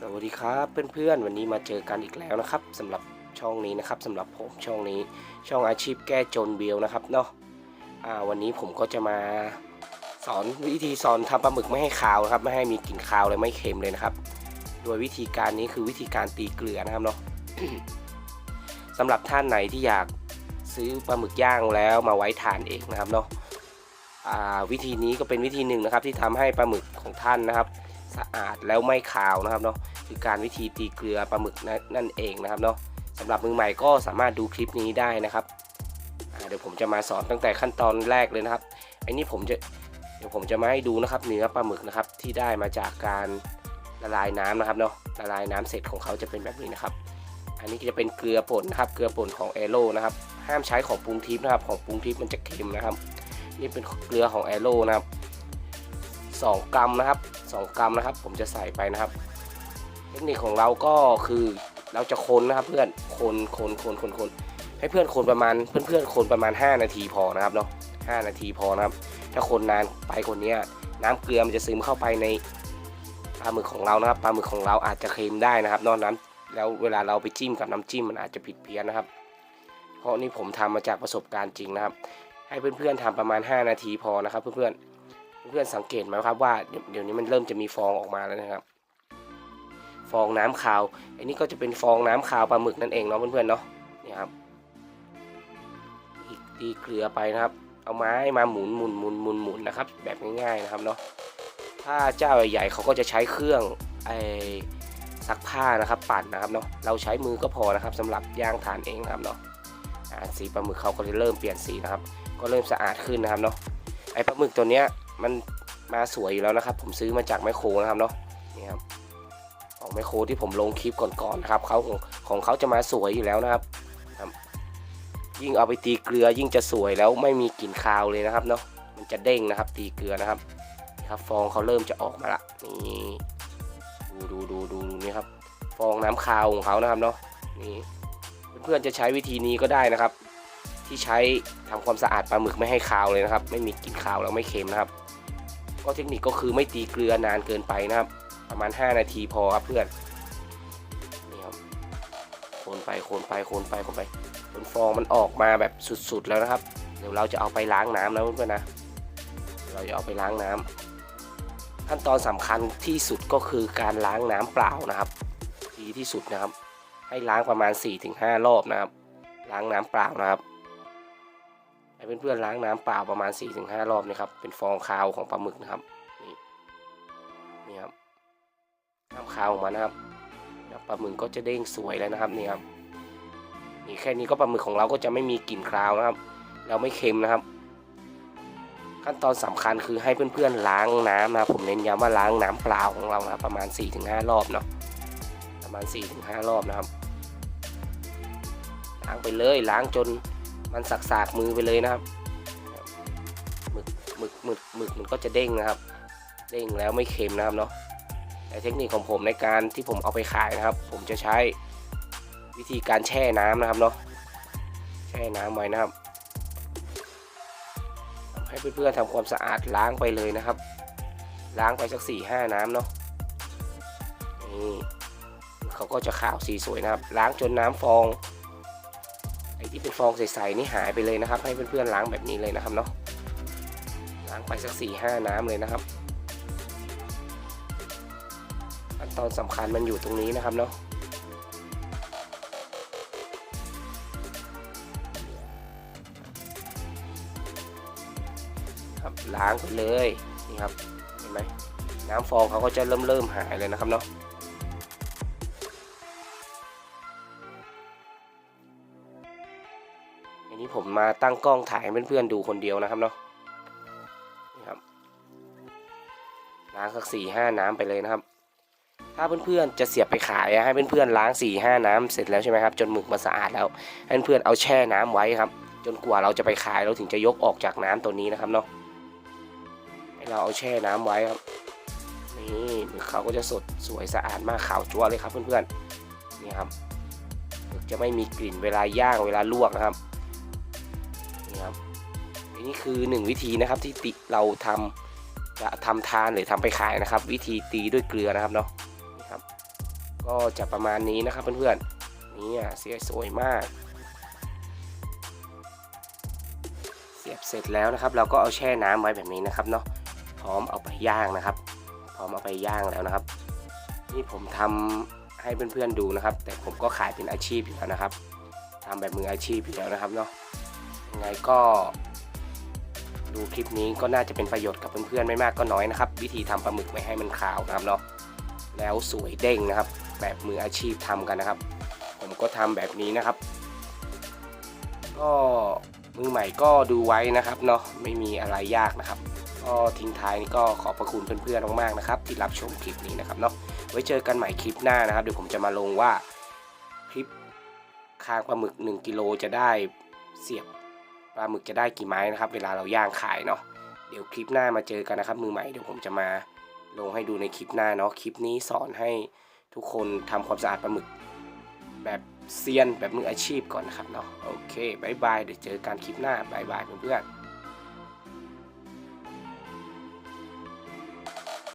สวัสดีครับเพื่อนๆ วันนี้มาเจอกันอีกแล้วนะครับสำหรับช่องนี้นะครับสำหรับผมช่องนี้ช่องอาชีพแก้จนเบียวนะครับเนาะอ่าวันนี้ผมก็จะมาสอนวิธีสอนทำปลาหมึกไม่ให้คาวนะครับ ไม่ให้มีกลิ่นคาวเลยไม่เค็มเลยนะครับ โดยวิธีการนี้คือวิธีการตีเกลือนะครับเนาะสำหรับท่านไหนที่อยากซื้อปลาหมึกย่างแล้วมาไว้ทานเองนะครับเนาะวิธีนี้ก็เป็นวิธีหนึ่งนะครับที่ทำให้ปลาหมึกของท่านนะครับ สะอาดแล้วไม่คาวนะครับเนาะคือการวิธีตีเกลือปลาหมึกน,นั่นเองนะครับเนาะสำหรับมือใหม่ก็สามารถดูคลิปนี้ได้นะครับเดี๋ยวผมจะมาสอนตั้งแต่ขั้นตอนแรกเลยนะครับไอ้นี่ผมจะเดี๋ยวผมจะมาให้ดูนะครับเนื้อปลาหมึกนะครับที่ได้มาจากการละลายน้ำนะครับเนาะละลายน้ำเสร็จของเขาจะเป็นแบบนี้นะครับ อันนี้จะเป็นเกลือป่นนะครับเกลือป่นของเอโร่นะครับห้ามใช้ของปรุงทิพย์นะครับของปรุงทิพย์มันจะเค็มนะครับ นี่เป็นเกลือของเอโร่นะครับ 2 กรัมนะครับ 2 กรัมนะครับ ผมจะใส่ไปนะครับ เทคนิคของเราก็คือเราจะคนนะครับเพื่อนคนคนคนคนคนให้เพื่อนคนประมาณเพื่อนเพื่อนคนประมาณ 5 นาทีพอนะครับเนาะ5นาทีพอนะครับ ถ้าคนนานไปคนนี้น้ำเกลือมันจะซึมเข้าไปในปลาหมึกของเรานะครับปลาหมึกของเราอาจจะเค็มได้นะครับนอกน้ำแล้วเวลาเราไปจิ้มกับน้ำจิ้มมันอาจจะผิดเพี้ยนนะครับ เพราะนี่ผมทำมาจากประสบการณ์จริงนะครับ ให้เพื่อนๆทำประมาณ 5 นาทีพอนะครับ เพื่อนๆ เพื่อนสังเกตไหมครับว่าเดี๋ยวนี้มันเริ่มจะมีฟองออกมาแล้วนะครับ ฟองน้ำขาว อันนี้ก็จะเป็นฟองน้ำขาวปลาหมึกนั่นเองเนาะเพื่อนๆเนาะนี่ครับอีกตีเกลือไปนะครับ เอาไม้มาหมุนหมุนหมุนหมุนหมุนนะครับ แบบง่ายๆนะครับเนาะถ้าเจ้าใหญ่ๆเขาก็จะใช้เครื่องไอซักผ้านะครับปั่นนะครับเนาะเราใช้มือก็พอนะครับสำหรับย่างทานเองนะครับเนาะสีปลาหมึกเขาก็จะเริ่มเปลี่ยนสีนะครับ ก็เริ่มสะอาดขึ้นนะครับเนาะไอปลาหมึกตัวเนี้ย มันมาสวยอยู่แล้วนะครับ ผมซื้อมาจากแมคโครนะครับเนาะนี่ครับของแมคโครที่ผมลงคลิปก่อนๆนะครับเขาของเขาจะมาสวยอยู่แล้วนะครับ ยิ่งเอาไปตีเกลือยิ่งจะสวยแล้วไม่มีกลิ่นคาวเลยนะครับเนาะมันจะเด้งนะครับ ตีเกลือนะครับนี่ครับฟองเขาเริ่มจะออกมาละนี่ดูดูดูดูดูนี่ครับฟองน้ำคาวของเขานะครับเนาะนี่เพื่อนๆจะใช้วิธีนี้ก็ได้นะครับ ที่ใช้ทำความสะอาดปลาหมึกไม่ให้คาวเลยนะครับ ไม่มีกลิ่นคาวแล้วไม่เค็มนะครับ ก็เทคนิคก็คือไม่ตีเกลือนานเกินไปนะครับ ประมาณ 5 นาทีพอครับเพื่อนนี่ครับโคนไปคนไปคนไปคนไปจนฟองมันออกมาแบบสุดๆแล้วนะครับ เดี๋ยวเราจะเอาไปล้างน้ำนะเพื่อนๆนะเราจะเอาไปล้างน้ำขั้นตอนสำคัญที่สุดก็คือการล้างน้ำเปล่านะครับ ดีที่สุดนะครับ ให้ล้างประมาณ 4-5 รอบนะครับ ล้างน้ำเปล่านะครับ ให้เพื่อนๆล้างน้ำเปล่าประมาณ 4-5 รอบนะครับ เป็นฟองคาวของปลาหมึกนะครับ นี่นี่ครับน้ำคาวออกมานะครับปลาหมึกก็จะเด้งสวยแล้วนะครับนี่ครับนี่แค่นี้ก็ปลาหมึกของเราก็จะไม่มีกลิ่นคาวนะครับ เราไม่เค็มนะครับ ขั้นตอนสำคัญคือให้เพื่อนๆล้างน้ำนะผมเน้นย้ำว่าล้างน้ำเปล่าของเรานะครับประมาณ 4-5 รอบเนาะประมาณ 4-5 รอบนะครับล้างไปเลยล้างจน มันสักๆมือไปเลยนะครับหมึกหมึกหมึกหมึกมันก็จะเด้งนะครับ เด้งแล้วไม่เค็มนะครับเนาะแต่เทคนิคของผมในการที่ผมเอาไปขายนะครับ ผมจะใช้วิธีการแช่น้ำนะครับเนาะแช่น้ำไว้นะครับ ให้เพื่อนๆทำความสะอาดล้างไปเลยนะครับ ล้างไปสักสี่ห้าน้ำเนาะนี่เขาก็จะขาวสีสวยนะครับ ล้างจนน้ำฟอง ไอ้ที่เป็นฟองใสๆนี่หายไปเลยนะครับ ให้เพื่อนๆล้างแบบนี้เลยนะครับเนาะล้างไปสักสี่ห้าน้ำเลยนะครับขั้นตอนสำคัญมันอยู่ตรงนี้นะครับเนาะครับล้างไปเลยนี่ครับเห็นไหมน้ำฟองเขาก็จะเริ่มเริ่มหายเลยนะครับเนาะ อันนี้ผมมาตั้งกล้องถ่ายให้เพื่อนๆดูคนเดียวนะครับเนาะนี่ครับล้างสักสี่ห้าน้ำไปเลยนะครับ ถ้าเพื่อนๆจะเสียบไปขายให้เพื่อนๆล้างสี่ห้าน้ำเสร็จแล้วใช่ไหมครับจนหมึกมาสะอาดแล้วให้เพื่อนๆเอาแช่น้ำไว้ครับ จนกว่าเราจะไปขายเราถึงจะยกออกจากน้ำตัวนี้นะครับเนาะให้เราเอาแช่น้ำไว้ครับนี่หมึกเขาก็จะสดสวยสะอาดมากขาวจั๊วเลยครับเพื่อนๆนี่ครับจะไม่มีกลิ่นเวลาย่างเวลาลวกนะครับ นี่ครับอันนี้คือหนึ่งวิธีนะครับที่ติเราทำจะทำทานหรือทำไปขายนะครับ วิธีตีด้วยเกลือนะครับเนาะนี่ครับ ก็จะประมาณนี้นะครับเพื่อนๆนี่เสียสวยมาก เสียบเสร็จแล้วนะครับ เราก็เอาแช่น้ำไว้แบบนี้นะครับเนาะพร้อมเอาไปย่างนะครับ พร้อมเอาไปย่างแล้วนะครับ นี่ผมทำให้เพื่อนๆดูนะครับ แต่ผมก็ขายเป็นอาชีพอยู่แล้วนะครับทำแบบมืออาชีพอยู่แล้วนะครับเนาะ ยังไงก็ ดูคลิปนี้ก็น่าจะเป็นประโยชน์กับเพื่อนๆไม่มากก็น้อยนะครับ วิธีทำปลาหมึกไม่ให้มันขาวนะครับเนาะแล้วสวยเด้งนะครับ แบบมืออาชีพทำกันนะครับ ผมก็ทำแบบนี้นะครับ ก็มือใหม่ก็ดูไว้นะครับเนาะไม่มีอะไรยากนะครับก็ทิ้งท้ายนี่ก็ขอบพระคุณเพื่อนๆมากๆนะครับ ที่รับชมคลิปนี้นะครับเนาะไว้เจอกันใหม่คลิปหน้านะครับเดี๋ยวผมจะมาลงว่าคลิปคางปลาหมึก 1 กิโลจะได้เสียบ ปลาหมึกจะได้กี่ไม้นะครับ เวลาเราย่างขายเนาะเดี๋ยวคลิปหน้ามาเจอกันนะครับมือใหม่เดี๋ยวผมจะมาลงให้ดูในคลิปหน้าเนาะคลิปนี้สอนให้ทุกคนทำความสะอาดปลาหมึก แบบเซียนแบบมืออาชีพก่อนนะครับเนาะโอเคบายบายเดี๋ยวเจอกันคลิปหน้าบายบายเพื่อนๆ